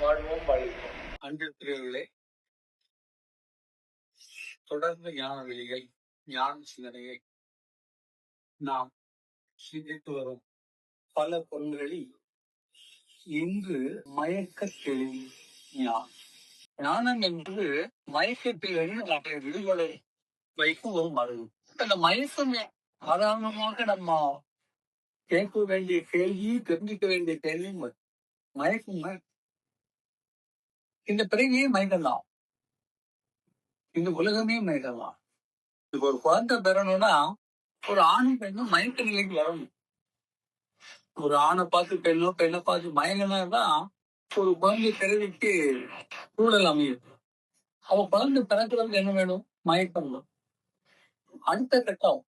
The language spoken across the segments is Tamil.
வாழ்வோம் வாழ்வோம் அன்று பிரிவுகளே தொடர்ந்து ஞான வெளிகள் ஞான சிந்தனையை நாம் சிந்தித்து வரும் பல பொருள்களில் இன்று மயக்க தெளிவு ஞானம். ஞானம் என்று மயக்கத்திலிருந்து நம்மை விடுதலை வைக்கும் ஒரு மருந்து. அந்த மயக்கம் சாதாரணமாக நம்ம கேட்க வேண்டிய கேள்வி தெரிஞ்சுக்க வேண்டிய கேள்வி மயக்கம் இந்த பிறவியே தான் இந்த உலகமே மனிதன் தான் இப்போ ஒரு குழந்தை பெறணும்னா ஒரு ஆணும் பெண்ணும் மயக்க நிலைக்கு வரணும். ஒரு ஆணை பார்த்து பெண்ணோ பெண்ணை பார்த்து மயங்கினா தான் ஒரு குழந்தை பிறவிக்கு சூழல் அமையும். அவ குழந்தை பிறக்கிறதுக்கு என்ன வேணும்? மயக்கம் அடுத்த கட்டம்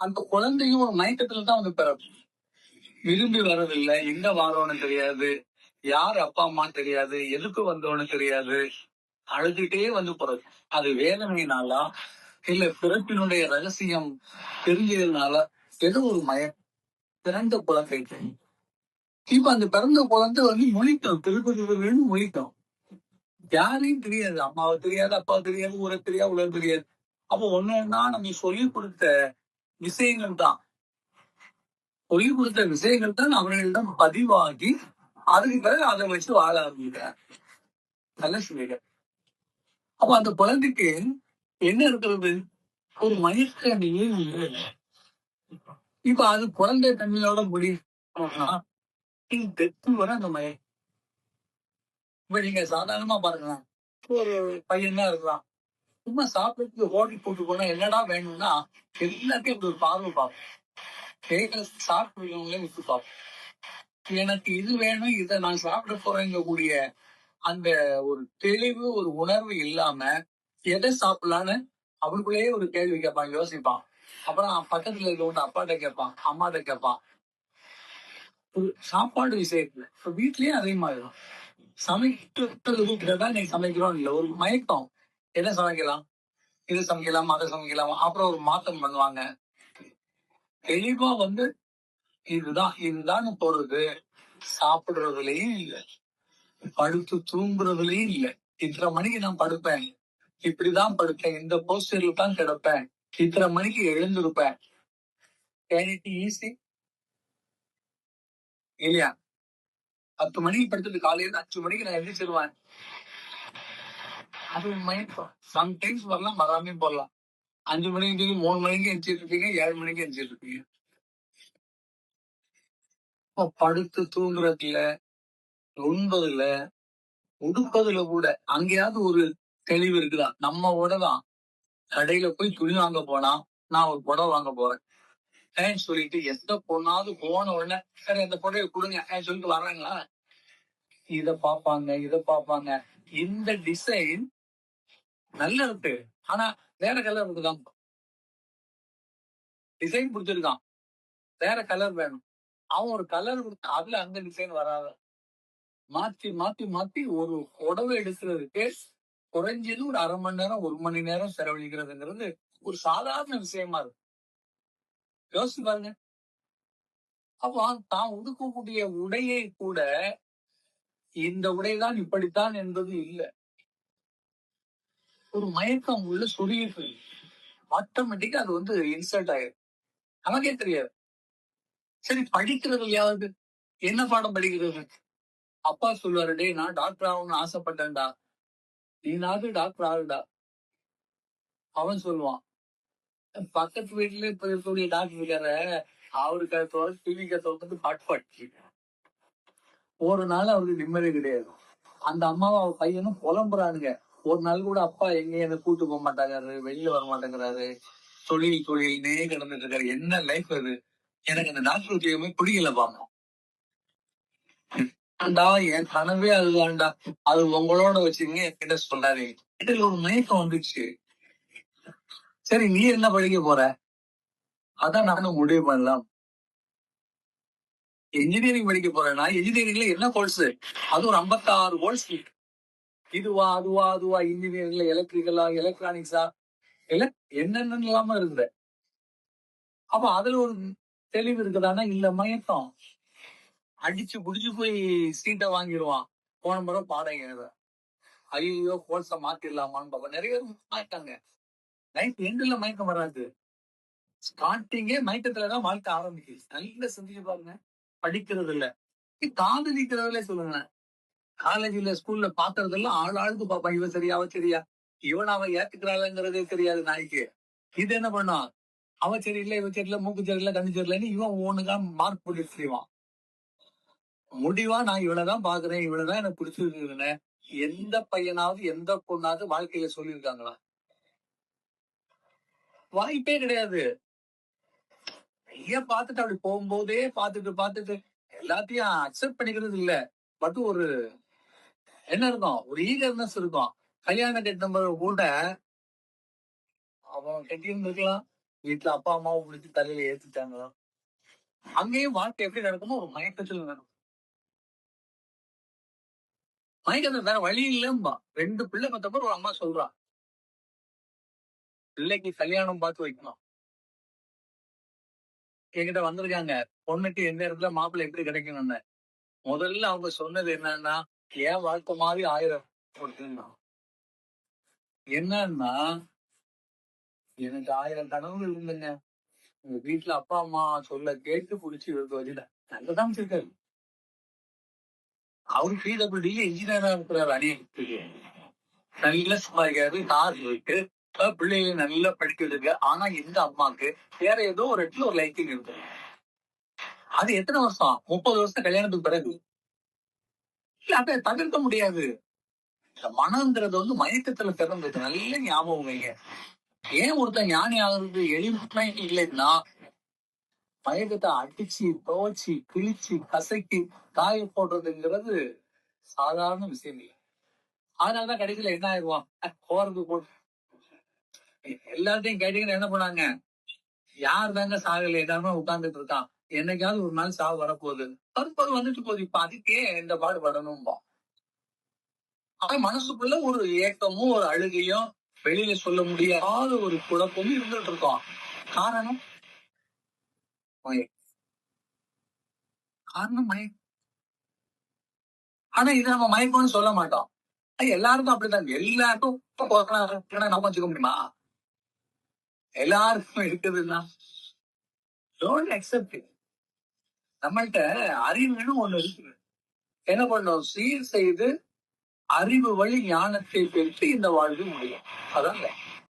அந்த குழந்தையும் ஒரு மயக்கத்துல தான் வந்து பிறக்கும். விரும்பி வர்றதில்லை எங்க வாரோன்னு தெரியாது. யார் அப்பா அம்மா தெரியாது எதுக்கு வந்தோன்னு தெரியாது. அழுதுகிட்டே வந்து போறது. அது வேதனையினாலா இல்ல பிறப்பினுடைய ரகசியம் தெரிஞ்சதுனால ஏதோ ஒரு மயம் பிறந்த குழந்தை. இப்ப அந்த பிறந்த குழந்தை வந்து மொழிக்கும். திருப்பதி மொழிக்கும். யாரையும் தெரியாது. அம்மாவை தெரியாது அப்பாவை தெரியாது ஊரை தெரியாது உலக தெரியாது. அப்ப ஒண்ணுன்னா நம்ம சொல்லி கொடுத்த விஷயங்கள் தான். சொல்லி கொடுத்த விஷயங்கள் தான் அவர்களிடம் பதிவாகி அதுக்கு பிறகு அதை வச்சு வாழ ஆரம்பிக்கிறார். நல்ல சொல்லிடுற அப்ப அந்த குழந்தைக்கு என்ன இருக்கிறது? ஒரு மயக்க இப்ப அது குழந்தை தண்ணியோட முடியும்? தெத்து வர அந்த மய. இப்ப நீங்க சாதாரணமா பாருங்க ஒரு பையன் தான் இருக்கலாம். சும்மா சாப்பிட்டு ஹோட்டல் போட்டு போனா என்னடா வேணும்னா எல்லாத்தையும் ஒரு பார்வை பார்ப்போம் சாப்பிட்டு விட்டு பார்ப்போம் எனக்கு இது வேணும் இதை நான் சாப்பிட போறேங்க கூடிய அந்த ஒரு தெளிவு ஒரு உணர்வு இல்லாம எதை சாப்பிடலான்னு அவனுக்குள்ளேயே ஒரு கேள்வி கேட்பான் யோசிப்பான். அப்புறம் பக்கத்துல இருக்க அப்பாட்ட கேட்பான் அம்மாட்ட கேட்பான். ஒரு சாப்பாடு விஷயத்துல இப்ப வீட்லயே அதே மாதிரிதான் சமைக்கிறது தான் நீ சமைக்கிறோம் இல்ல ஒரு மயக்கம். என்ன சமைக்கலாம்? இது சமைக்கலாம் அதை சமைக்கலாம் அப்புறம் ஒரு மாற்றம் பண்ணுவாங்க. தெளிவா வந்து இதுதான் இதுதான் போறது சாப்பிடுறதுலயும் இல்ல. படுத்து தூங்குறதுலயும் இல்ல. இத்தனை மணிக்கு நான் படுப்பேன். இப்படிதான் படுப்பேன். இந்த போஸ்டர்ல தான் கிடப்பேன். இத்தனை மணிக்கு எழுந்திருப்பேன். ஈஸி இல்லையா? பத்து மணிக்கு படுத்துட்டு காலையில அஞ்சு மணிக்கு நான் எழுந்திருவேன் அது மயக்கம் சம்டைம்ஸ் வரலாம் வராமே போடலாம். அஞ்சு மணிக்கு மூணு மணிக்கு எஞ்சிட்டு இருப்பீங்க ஏழு மணிக்கு எஞ்சிட்டு இருப்பீங்க. படுத்து தூங்குறதுல உண்பதுல உடுப்பதுல கூட அங்கேயாவது ஒரு தெளிவு இருக்குதா? நம்ம உடதான் கடையில போய் துணி வாங்க போனா நான் ஒரு புடவை வாங்க போறேன். ஏன்னு சொல்லிட்டு எந்த பொண்ணாவது போன உடனே சரி அந்த புடவை கொடுங்க ஏன் சொல்லிட்டு வர்றாங்களா? இத பாப்பாங்க இத பாப்பாங்க இந்த டிசைன் நல்ல இருக்கு. ஆனா வேற கலர் இருக்குதான் டிசைன் பிடிச்சிருக்கான் வேற கலர் வேணும். அவன் ஒரு கலர் கொடுத்தா அதுல அந்த டிசைன் வராத. மாத்தி மாத்தி மாத்தி ஒரு உடவை எடுக்கிறதுக்கு குறைஞ்சது ஒரு அரை மணி நேரம் ஒரு மணி நேரம் செலவழிக்கிறதுங்கிறது ஒரு சாதாரண விஷயமா இருக்கு. யோசிச்சு பாருங்க. அப்போ தான் உடுக்கக்கூடிய உடையை கூட இந்த உடைதான் இப்படித்தான் என்பது இல்லை. ஒரு மயக்கம் உள்ள சுருகிட்டு ஆட்டோமேட்டிக்கா அது வந்து இன்சல்ட் ஆயிரும். நமக்கே தெரியாது. சரி படிக்கிறது யாவது என்ன பாடம் படிக்கிறது? அப்பா சொல்லுவாரு டே நான் டாக்டர் ஆகணும்னு ஆசைப்பட்டேன்டா. நீனாவது டாக்டர் ஆகுடா. அவன் சொல்லுவான் பக்கத்து வீட்டுல இப்ப இருக்கக்கூடிய டாக்டர் இருக்கார அவருக்கு தவிர டிவிக்க தவிர்த்து பாட்டு பாட்டு ஒரு நாள் அவருக்கு நிம்மதி கிடையாது. அந்த அம்மாவும் அவன் பையனும் புலம்புறானுங்க. ஒரு நாள் கூட அப்பா எங்கேயும் என்ன கூட்டு போக மாட்டாங்கிறாரு வெளியில வர மாட்டேங்கிறாரு. தொழில் தொழில்னே கிடந்துட்டு இருக்காரு. என்ன லைஃப் அது? எனக்கு அந்த டாக்டர் உத்தியோகமே பிடிக்கல பாமா. என் கனவே அதுதான்டா. அது உங்களோட வச்சுங்க என்கிட்ட சொல்லாதே. இதுல ஒரு மயக்கம் வந்துச்சு. சரி நீ என்ன படிக்க போற? அதான் நானும் முடிவு பண்ணலாம். என்ஜினியரிங் படிக்க போறேன்னா என்ஜினியரிங்ல என்ன கோர்ஸ் அது ஒரு ஐம்பத்தாறு கோர்ஸ் இதுவா அதுவா அதுவா இன்ஜினியரிங்ல எலக்ட்ரிக்கலா எலக்ட்ரானிக்ஸா இல்ல என்னென்ன இல்லாம இருந்த அப்ப அதுல ஒரு தெளிவு இருக்குதானா? இல்ல மயக்கம்? அடிச்சு புடிச்சு போய் சீட்டை வாங்கிடுவான் போன முறை பாடம் எழுத ஐயோ கோல்ஸ மாத்திடலாமான்னு பாப்பா நிறைய பேர் மாட்டாங்க லைஃப் எண்டுல மயக்கம் வராது. ஸ்டார்டிங்கே மயக்கத்துலதான் வாழ்க்கை ஆரம்பிக்குது. நல்ல சிந்திச்சு பாருங்க. படிக்கிறது இல்ல. காதலிக்கிறதுல சொல்லுங்க. காலேஜ்ல ஸ்கூல்ல பாக்குறதெல்லாம் ஆள் ஆளுக்கு பாப்பா இவன் சரியா அவ சரியா? இவன் அவன் ஏத்துக்கிறாளங்கிறதே தெரியாது நாய்க்கு. இது என்ன பண்ணும் அவன் சரியில்லை இவன் சரியில்லை மூக்கு சரியில்லை கண்ணு சரியில்லைன்னு இவன் ஒண்ணுக்கா மார்க் போட்டு செய்வான். முடிவா நான் இவ்வளவுதான் பாக்குறேன் இவ்வளவுதான் எனக்கு பிடிச்சிருக்குன்னு எந்த பையனாவது எந்த பொண்ணாவது வாழ்க்கையில சொல்லியிருக்காங்களா? வாய்ப்பே கிடையாது. ஏன் பார்த்துட்டு அப்படி போகும்போதே பார்த்துட்டு பார்த்துட்டு எல்லாத்தையும் அக்செப்ட் பண்ணிக்கிறது இல்ல. பட் ஒரு என்ன இருக்கும்? ஒரு ஈகர்னஸ் இருக்கும். கல்யாணம் கட்டின கூட அவன் கட்டியிருந்திருக்கலாம். வீட்டுல அப்பா அம்மாவை முடிச்சு தலையில ஏத்துட்டாங்களோ? அங்கேயும் வாழ்க்கை எப்படி நடக்குமோ ஒரு மயக்கத்தில் நடக்கும். மயக்கத்துல வேற வழி இல்லம்பா. ரெண்டு பிள்ளை பத்தப்ப ஒரு அம்மா சொல்றா. பிள்ளைக்கு கல்யாணம் பார்த்து வைக்கணும். என்கிட்ட வந்திருக்காங்க. பொண்ணுக்கு எந்த இடத்துல மாப்பிள்ளை எப்படி கிடைக்கணும்னு. முதல்ல அவங்க சொன்னது என்னன்னா ஏன் வாழ்க்கை மாதிரி ஆயிரம். கொடுத்துருந்தான் என்னன்னா எனக்கு ஆயிரம் கனவுகள் இருந்துங்க உங்க வீட்டுல அப்பா அம்மா சொல்ல கேட்டு புடிச்சு எடுத்து வச்சுட்டேன். நல்லதான் வச்சிருக்காரு. அவரு பிடபிள்யூடி இன்ஜினியரா இருக்கிறாரு அணியத்துக்கு நல்ல சம்பாதிக்காரு கார் இருக்கு. பிள்ளைங்க நல்லா படிக்க ஆனா இந்த அம்மாக்கு வேற ஏதோ ஒரு இடத்துல ஒரு லைட்டிங் இருக்கு. அது எத்தனை வருஷம்? முப்பது வருஷம் கல்யாணத்துக்கு பிறகு. இல்ல அதை தவிர்க்க முடியாது. இந்த மனம்ங்கிறது வந்து மயக்கத்துல பிறந்தது நல்ல ஞாபகம் வைங்க. ஏன் ஒருத்தன் ஞானி ஆகுறது எளிமை இல்லைன்னா மயக்கத்தை அடிச்சு துவச்சி கிழிச்சு கசக்கி காய போடுறதுங்கிறது சாதாரண விஷயம் இல்லை. அதனாலதான் கடைசியில என்ன ஆயிடுவான் போறது போட்டு எல்லாத்தையும் கேட்டீங்கன்னா என்ன பண்ணாங்க யார் தாங்க சாகல? எல்லாருமே உட்கார்ந்துட்டு இருக்கான். என்னைக்காவது ஒரு நாள் சாவு வரப்போகுது. வரும்போது வந்துட்டு போகுது இப்ப அதுக்கே இந்த பாடு படணும்பா. அவன் மனசுக்குள்ள ஒரு ஏக்கமும் ஒரு அழுகையும் வெளியில சொல்ல முடியாத ஒரு குழப்பம் இருந்துட்டு இருக்கோம். காரணம்? காரணம் மயக்கம் ஆனா இது நம்ம மயக்கம்னு சொல்ல மாட்டோம். எல்லாருக்கும் அப்படித்தான். எல்லாருக்கும் நம்ம வச்சுக்க முடியுமா? எல்லாருக்கும் இருக்குதுன்னா. டோன்ட் அக்செப்ட் நம்மள்ட்ட அறிவுன்னு ஒண்ணு இருக்கு என்ன பண்ணோம்? சீர் செய்து அறிவு வழி ஞானத்தை பெற்று இந்த வாழ்வு முடியும். அதான்?